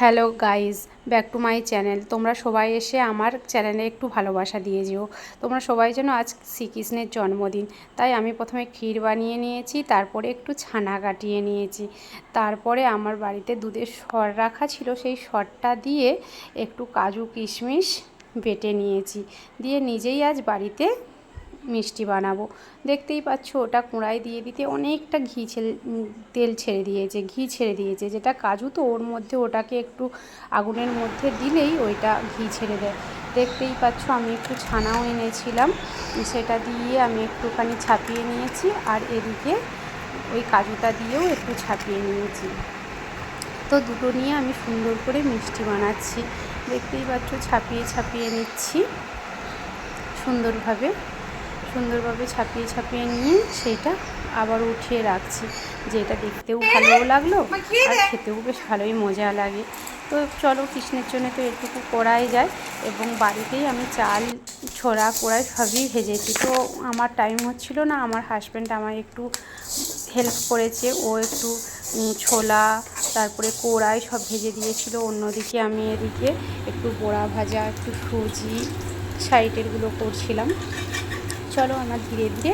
Hello guys back to my channel. তোমরা সবাই এসে আমার চ্যানেলে একটু ভালোবাসা দিয়ে যেও। তোমরা সবাই যেন আজ শ্রীকৃষ্ণের জন্মদিন। তাই আমি প্রথমে ক্ষীর বানিয়ে নিয়েছি, তারপরে একটু ছানা কাটিয়ে নিয়েছি। তারপরে আমার বাড়িতে দুধের সর রাখা ছিল, সেই সরটা দিয়ে একটু কাজু কিশমিশ বেটে নিয়েছি। দিয়ে নিজেই আজ বাড়িতে মিষ্টি বানাবো। দেখতেই পাচ্ছ, ওটা কুড়াই দিয়ে দিতে অনেকটা ঘি ছেড়ে তেল ছেড়ে দিয়েছে, ঘি ছেড়ে দিয়েছে। যেটা কাজু তো, ওর মধ্যে ওটাকে একটু আগুনের মধ্যে দিলেই ওইটা ঘি ছেড়ে দেয়। দেখতেই পাচ্ছ, আমি একটু ছানাও এনেছিলাম। সেটা দিয়ে আমি একটুখানি ছাপিয়ে নিয়েছি আর এদিকে ওই কাজুটা দিয়েও একটু ছাপিয়ে নিয়েছি। তো দুটো নিয়ে আমি সুন্দর করে মিষ্টি বানাচ্ছি। দেখতেই পাচ্ছ, ছাপিয়ে ছাপিয়ে নিচ্ছি সুন্দরভাবে। সুন্দরভাবে ছাপিয়ে ছাপিয়ে নিয়ে সেইটা আবার উঠিয়ে রাখছি। যে এটা দেখতেও ভালোও লাগল আর খেতেও বেশ ভালোই মজা লাগে। তো চলো কৃষ্ণের জন্য তো এটুকু করাই যায় এবং বাড়িতেই আমি চাল ছোড়া কড়াই সবই ভেজেছি। তো আমার টাইম হচ্ছিল না আমার হাজব্যান্ড আমায় একটু হেল্প করেছে। ও একটু ছোলা তারপরে কোড়াই সব ভেজে দিয়েছিল। অন্যদিকে আমি এদিকে একটু বড়া ভাজা একটু সুজি সাইডেরগুলো করছিলাম। চলো আমার ধীরে ধীরে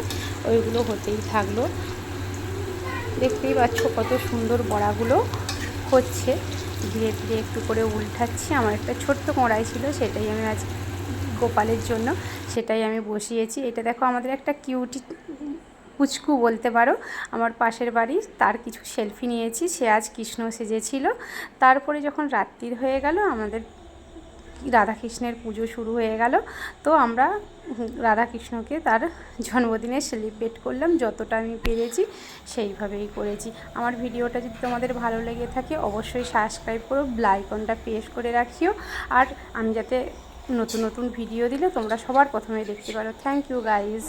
ওইগুলো হতেই থাকল। দেখতেই পাচ্ছ কত সুন্দর বড়াগুলো হচ্ছে। ধীরে ধীরে একটু করে উল্টাচ্ছি। আমার একটা ছোট্ট কড়াই ছিল, সেটাই আমি আজ গোপালের জন্য, সেটাই আমি বসিয়েছি। এটা দেখো আমাদের একটা কিউটি পুচকু বলতে পারো। আমার পাশের বাড়ি, তার কিছু সেলফি নিয়েছি। সে আজ কৃষ্ণ সেজেছিল। তারপরে যখন রাত্রির হয়ে গেল, আমাদের রাধাকৃষ্ণের পুজো শুরু হয়ে গেল। তো আমরা রাধাকৃষ্ণকে তার জন্মদিনে সেলিব্রেট করলাম, যতটা আমি পেরেছি সেইভাবেই করেছি। আমার ভিডিওটা যদি তোমাদের ভালো লেগে থাকে, অবশ্যই সাবস্ক্রাইব করো ব্লাইকনটা প্রেস করে রাখিও। আর আমি যাতে নতুন নতুন ভিডিও দিলে তোমরা সবার প্রথমে দেখতে পারো। Thank you guys